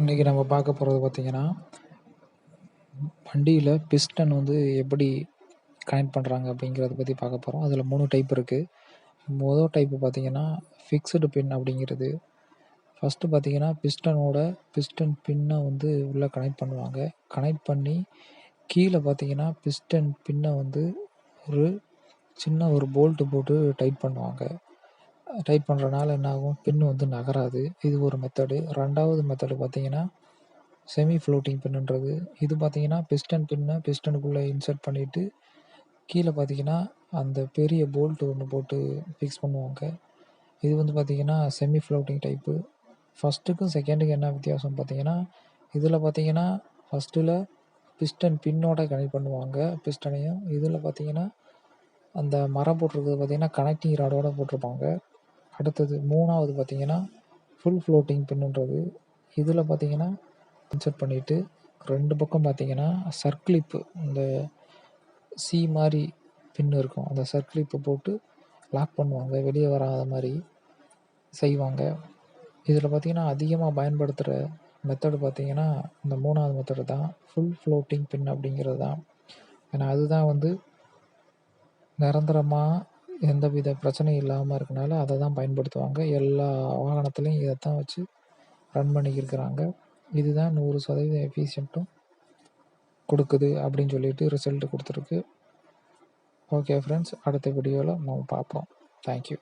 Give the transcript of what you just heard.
இன்றைக்கி நம்ம பார்க்க போகிறது பார்த்திங்கன்னா வண்டியில் பிஸ்டன் வந்து எப்படி கனெக்ட் பண்ணுறாங்க அப்படிங்கிறத பற்றி பார்க்க போகிறோம் அதில் மூணு டைப் இருக்குது மொதல் டைப்பு பார்த்திங்கன்னா ஃபிக்ஸடு பின் அப்படிங்கிறது. ஃபஸ்ட்டு பார்த்திங்கன்னா பிஸ்டனோட பிஸ்டன் பின்னை வந்து உள்ளே கனெக்ட் பண்ணுவாங்க. கனெக்ட் பண்ணி கீழே பார்த்திங்கன்னா பிஸ்டன் பின்னை வந்து ஒரு சின்ன ஒரு போல்ட்டு போட்டு டைட் பண்ணுவாங்க. டைட் பண்ணுறனால என்ன ஆகும் பின் வந்து நகராது. இது ஒரு மெத்தடு ரெண்டாவது மெத்தடு பார்த்தீங்கன்னா செமி ஃப்ளோட்டிங் பின்னுன்றது. இது பார்த்தீங்கன்னா பிஸ்டன் பின்னை பிஸ்டனுக்குள்ளே இன்சர்ட் பண்ணிவிட்டு கீழே பார்த்தீங்கன்னா அந்த பெரிய போல்ட் ஒன்று போட்டு ஃபிக்ஸ் பண்ணுவாங்க. இது வந்து பார்த்திங்கன்னா செமி ஃப்ளோட்டிங் டைப்பு ஃபஸ்ட்டுக்கும் செகண்டுக்கும் என்ன வித்தியாசம் பார்த்தீங்கன்னா இதில் பார்த்தீங்கன்னா ஃபஸ்ட்டில் பிஸ்டன் பின்னோட கனெக்ட் பண்ணுவாங்க பிஸ்டனையும் இதில் பார்த்தீங்கன்னா அந்த மரம் போட்டிருக்கிறது பார்த்தீங்கன்னா கனெக்டிங் ராடோட போட்டிருப்பாங்க. அடுத்தது மூணாவது பார்த்தீங்கன்னா ஃபுல் ஃப்ளோட்டிங் பின்னுன்றது. இதில் பார்த்தீங்கன்னா இன்சர்ட் பண்ணிவிட்டு ரெண்டு பக்கம் பார்த்தீங்கன்னா சர்க்ளிப்பு இந்த சி மாதிரி பின் இருக்கும். அந்த சர்க்ளிப்பை போட்டு லாக் பண்ணுவாங்க. வெளியே வராத மாதிரி செய்வாங்க. இதில் பார்த்தீங்கன்னா அதிகமாக பயன்படுத்துகிற மெத்தடு பார்த்தீங்கன்னா இந்த மூணாவது மெத்தடு தான். ஃபுல் ஃப்ளோட்டிங் பின் அப்படிங்கிறது தான். ஏன்னா அதுதான் வந்து நிரந்தரமாக எந்தவித பிரச்சனையும் இல்லாமல் இருக்கனால அதை தான் பயன்படுத்துவாங்க. எல்லா வாகனத்துலேயும் இதை தான் வச்சு ரன் பண்ணிக்கிருக்கிறாங்க. இதுதான் நூறு சதவீதம் எஃபிஷியண்ட்டும் கொடுக்குது அப்படின்னு சொல்லிட்டு ரிசல்ட் கொடுத்துருக்கு. ஓகே ஃப்ரெண்ட்ஸ் அடுத்த வீடியோவில் நம்ம பார்ப்போம். தேங்க்யூ